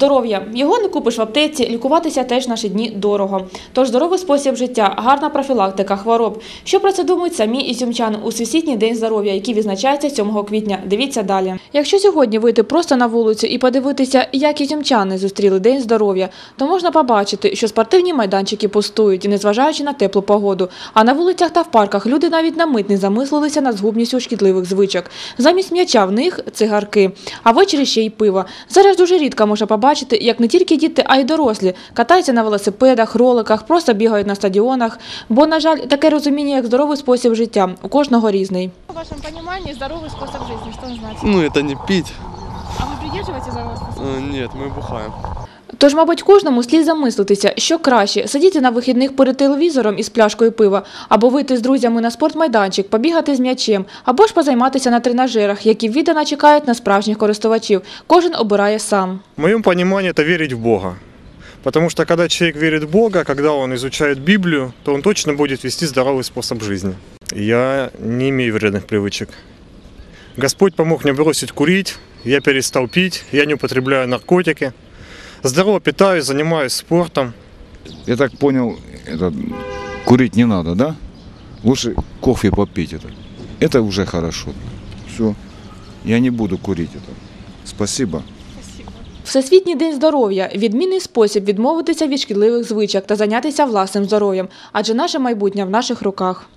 Здоров'я його не купиш в аптеці, лікуватися теж наші дні дорого. Тож здоровий спосіб життя, гарна профілактика хвороб. Що про це думають самі ізюмчани у Всесвітній день здоров'я, який відзначається 7 квітня. Дивіться далі. Якщо сьогодні вийти просто на вулицю і подивитися, як ізюмчани зустріли день здоров'я, то можна побачити, що спортивні майданчики пустують, незважаючи на теплу погоду. А на вулицях та в парках люди навіть на мить не замислилися над згубністю шкідливих звичок. Замість м'яча в них цигарки, а ввечері ще й пиво. Зараз дуже рідко можна побачити, як не тільки діти, а й дорослі катаються на велосипедах, роликах, просто бігають на стадіонах. Бо, на жаль, таке розуміння, як здоровий спосіб життя, у кожного різний. В вашем понимании здоровый способ жизни, что он значит? Ну, это не пить. А вы придерживаетесь здорового способа? Э, Нет, мы бухаем. Тож, мабуть, кожному слід замислитися, що краще сидіти на вихідних перед телевізором із пляшкою пива, або вийти з друзями на спортмайданчик, побігати з м'ячем, або ж позайматися на тренажерах, які віддано чекають на справжніх користувачів. Кожен обирає сам. В моем понимании это верить в Бога. Потому что когда человек верит в Бога, когда он изучает Библию, то он точно будет вести здоровый способ жизни. Я не имею вредных привычек. Господь помог мне бросить курить, я перестал пить, я не употребляю наркотики. Здорово питаюсь, занимаюсь спортом. Я так понял, это, курить не надо, да? Лучше кофе попить это. Это уже хорошо. Все. Я не буду курить это. Спасибо. Всесвітній день здоров'я відмінний спосіб відмовитися від шкідливих звичок та зайнятися власним здоров'ям, адже наше майбутнє в наших руках.